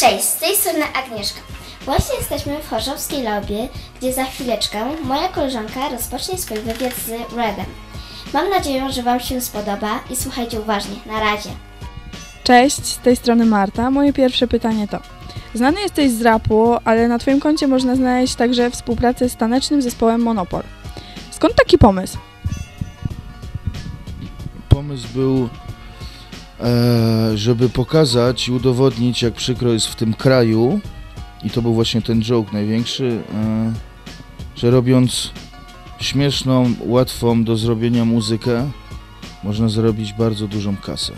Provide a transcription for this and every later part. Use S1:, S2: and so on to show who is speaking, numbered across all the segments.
S1: Cześć, z tej strony Agnieszka. Właśnie jesteśmy w Chorzowskiej Lobie, gdzie za chwileczkę moja koleżanka rozpocznie swój wywiad z Redem. Mam nadzieję, że Wam się spodoba i słuchajcie uważnie. Na razie.
S2: Cześć, z tej strony Marta. Moje pierwsze pytanie to: Znany jesteś z rapu, ale na Twoim koncie można znaleźć także współpracę z tanecznym zespołem Monopol. Skąd taki pomysł?
S3: Pomysł był, żeby pokazać i udowodnić, jak przykro jest w tym kraju, i to był właśnie ten joke największy, e, że robiąc śmieszną, łatwą do zrobienia muzykę, można zrobić bardzo dużą kasę.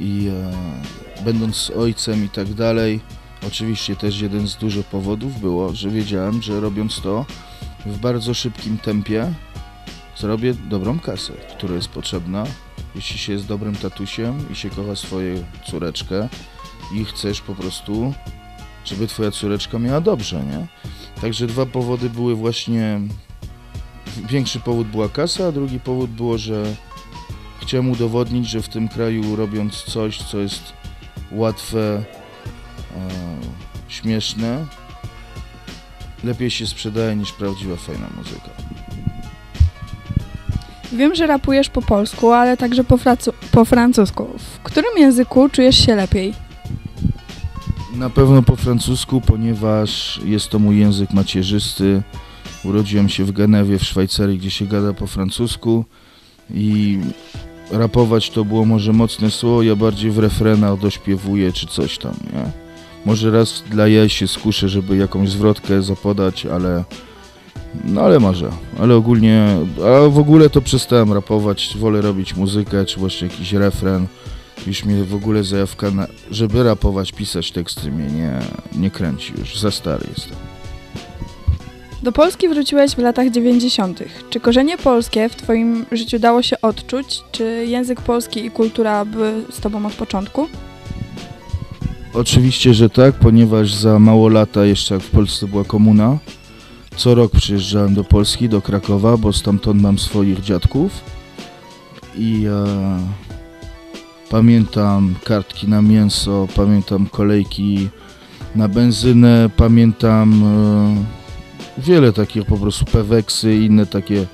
S3: I e, będąc ojcem i tak dalej, oczywiście też jeden z dużych powodów było, że wiedziałem, że robiąc to w bardzo szybkim tempie, zrobię dobrą kasę, która jest potrzebna, jeśli się jest dobrym tatusiem i się kocha swoją córeczkę i chcesz po prostu, żeby twoja córeczka miała dobrze, nie? Także dwa powody były właśnie, większy powód była kasa, a drugi powód było, że chciałem udowodnić, że w tym kraju robiąc coś, co jest łatwe, e, śmieszne, lepiej się sprzedaje niż prawdziwa, fajna muzyka.
S2: Wiem, że rapujesz po polsku, ale także po, po francusku. W którym języku czujesz się lepiej?
S3: Na pewno po francusku, ponieważ jest to mój język macierzysty. Urodziłem się w Genewie, w Szwajcarii, gdzie się gada po francusku i rapować to było może mocne słowo, ja bardziej w refrenach dośpiewuję czy coś tam, nie? Może raz dla jej się skuszę, żeby jakąś zwrotkę zapodać, ale no ale może, ale ogólnie, a w ogóle to przestałem rapować, wolę robić muzykę, czy właśnie jakiś refren. Już mnie w ogóle zajawka, na, żeby rapować, pisać teksty mnie nie, nie kręci już, za stary jestem.
S2: Do Polski wróciłeś w latach 90. Czy korzenie polskie w Twoim życiu dało się odczuć? Czy język polski i kultura były z Tobą od początku?
S3: Oczywiście, że tak, ponieważ za mało lata jeszcze jak w Polsce była komuna, co rok przyjeżdżałem do Polski, do Krakowa, bo stamtąd mam swoich dziadków. I e, pamiętam kartki na mięso, pamiętam kolejki na benzynę, pamiętam e, wiele takich po prostu peweksy i inne takie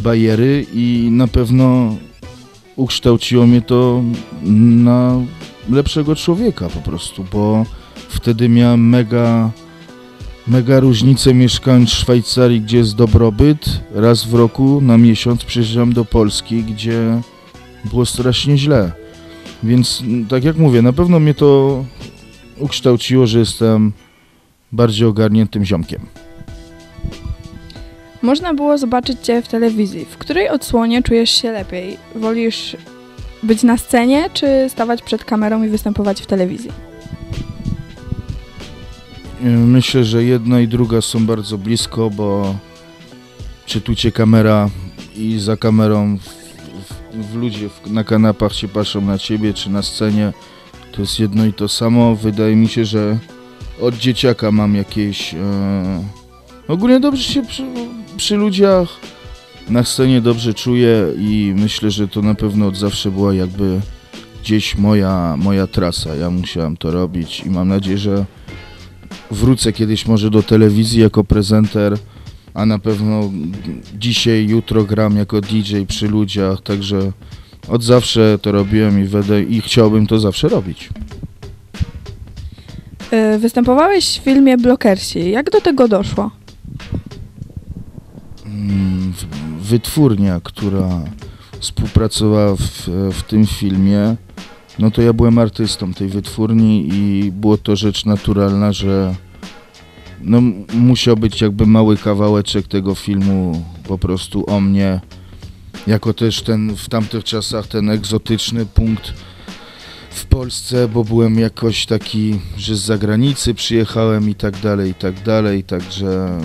S3: bajery. I na pewno ukształciło mnie to na lepszego człowieka po prostu, bo wtedy miałem mega mega różnicę mieszkając w Szwajcarii, gdzie jest dobrobyt. Raz w roku na miesiąc przyjeżdżam do Polski, gdzie było strasznie źle. Więc m, tak jak mówię, na pewno mnie to ukształciło, że jestem bardziej ogarniętym ziomkiem.
S2: Można było zobaczyć Cię w telewizji. W której odsłonie czujesz się lepiej? Wolisz być na scenie, czy stawać przed kamerą i występować w telewizji?
S3: Y, Myślę, że jedna i druga są bardzo blisko, bo czy tu cię kamera i za kamerą w, w, w ludzie w, na kanapach się patrzą na ciebie, czy na scenie, to jest jedno i to samo. Wydaje mi się, że od dzieciaka mam jakieś... E, ogólnie dobrze się przy, przy ludziach na scenie dobrze czuję i myślę, że to na pewno od zawsze była jakby gdzieś moja, moja trasa. Ja musiałem to robić i mam nadzieję, że wrócę kiedyś może do telewizji jako prezenter, a na pewno dzisiaj, jutro gram jako DJ przy ludziach, także od zawsze to robiłem i, będę, i chciałbym to zawsze robić.
S2: Y, Występowałeś w filmie Blokersi. Jak do tego doszło?
S3: Mm, Wytwórnia, która współpracowała w, w tym filmie, no to ja byłem artystą tej wytwórni i było to rzecz naturalna, że no, musiał być jakby mały kawałeczek tego filmu po prostu o mnie, jako też ten w tamtych czasach ten egzotyczny punkt w Polsce, bo byłem jakoś taki, że z zagranicy przyjechałem i tak dalej, i tak dalej, także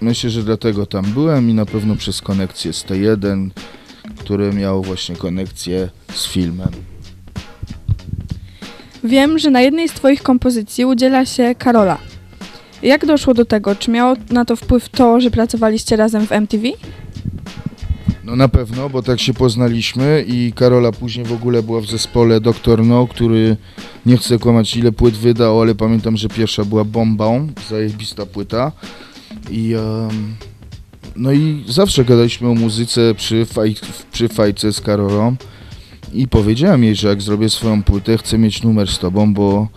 S3: myślę, że dlatego tam byłem i na pewno przez konekcję z T1, które miało właśnie konekcję z filmem.
S2: Wiem, że na jednej z Twoich kompozycji udziela się Karola. Jak doszło do tego? Czy miało na to wpływ to, że pracowaliście razem w MTV?
S3: No na pewno, bo tak się poznaliśmy i Karola później w ogóle była w zespole Dr. No, który nie chcę kłamać ile płyt wydał, ale pamiętam, że pierwsza była bombą, zajebista płyta i em, no i zawsze gadaliśmy o muzyce przy, faj, przy fajce z Karolą i powiedziałem jej, że jak zrobię swoją płytę, chcę mieć numer z tobą, bo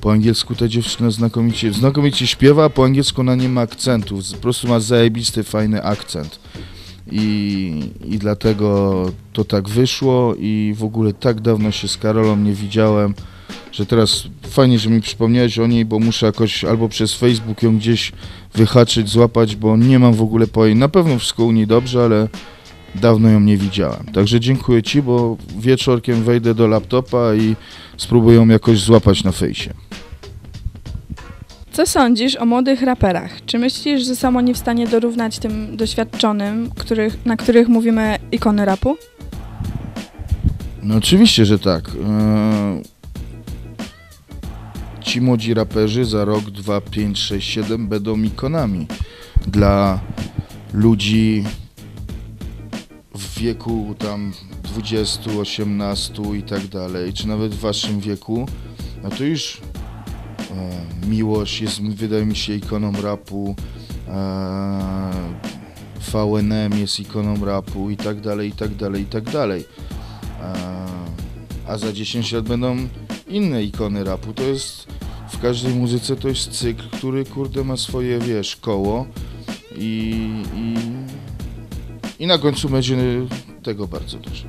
S3: po angielsku ta dziewczyna znakomicie, znakomicie śpiewa, a po angielsku ona nie ma akcentów, po prostu ma zajebisty, fajny akcent. I, I dlatego to tak wyszło i w ogóle tak dawno się z Karolą nie widziałem, że teraz fajnie, że mi przypomniałeś o niej, bo muszę jakoś albo przez Facebook ją gdzieś wyhaczyć, złapać, bo nie mam w ogóle po jej. Na pewno wszystko u niej dobrze, ale dawno ją nie widziałem. Także dziękuję Ci, bo wieczorkiem wejdę do laptopa i spróbuję ją jakoś złapać na fejsie.
S2: Co sądzisz o młodych raperach? Czy myślisz, że są oni w stanie dorównać tym doświadczonym, których, na których mówimy ikony rapu?
S3: No oczywiście, że tak. Eee, Ci młodzi raperzy za rok, 2, 5, 6, 7 będą ikonami dla ludzi w wieku tam 20, 18 i tak dalej, czy nawet w waszym wieku, no to już e, Miłosz jest, wydaje mi się, ikoną rapu, e, VNM jest ikoną rapu i tak dalej, i tak dalej, i tak dalej. A, a za 10 lat będą inne ikony rapu. To jest w każdej muzyce to jest cykl, który kurde ma swoje, wiesz, koło i, i, i na końcu będzie tego bardzo dużo.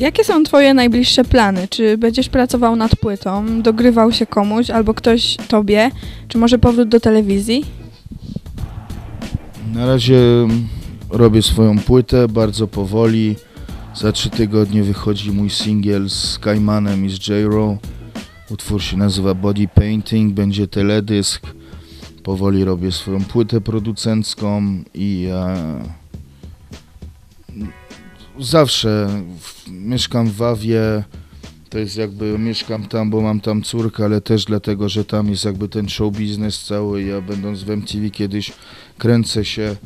S2: Jakie są Twoje najbliższe plany? Czy będziesz pracował nad płytą, dogrywał się komuś albo ktoś Tobie, czy może powrót do telewizji?
S3: Na razie robię swoją płytę bardzo powoli. Za trzy tygodnie wychodzi mój singiel z Kaimanem i z J-Ro. Utwór się nazywa Body Painting, będzie teledysk. Powoli robię swoją płytę producencką i e, zawsze w, mieszkam w Wawie. To jest jakby, mieszkam tam, bo mam tam córkę, ale też dlatego, że tam jest jakby ten show biznes cały. Ja będąc w MTV kiedyś kręcę się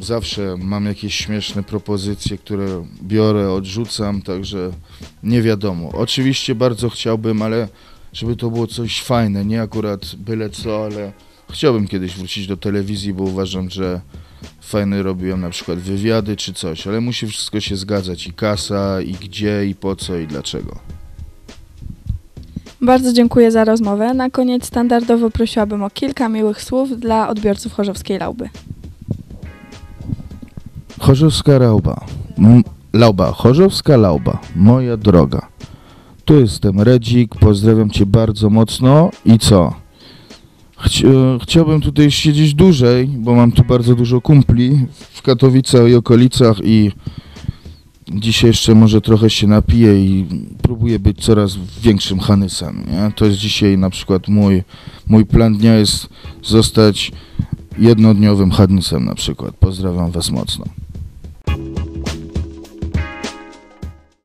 S3: zawsze mam jakieś śmieszne propozycje, które biorę, odrzucam, także nie wiadomo. Oczywiście bardzo chciałbym, ale żeby to było coś fajne, nie akurat byle co, ale chciałbym kiedyś wrócić do telewizji, bo uważam, że fajne robiłem na przykład wywiady czy coś, ale musi wszystko się zgadzać i kasa, i gdzie, i po co, i dlaczego.
S2: Bardzo dziękuję za rozmowę. Na koniec standardowo prosiłabym o kilka miłych słów dla odbiorców Chorzowskiej Lauby.
S3: Chorzowska Lauba. M- Lauba, Chorzowska Lauba, moja droga. Tu jestem Redzik, pozdrawiam Cię bardzo mocno i co? Chci- e, chciałbym tutaj siedzieć dłużej, bo mam tu bardzo dużo kumpli w Katowicach i okolicach i dzisiaj jeszcze może trochę się napiję i próbuję być coraz większym Hanysem, nie? To jest dzisiaj na przykład mój, mój plan dnia jest zostać jednodniowym Hanysem na przykład. Pozdrawiam Was mocno.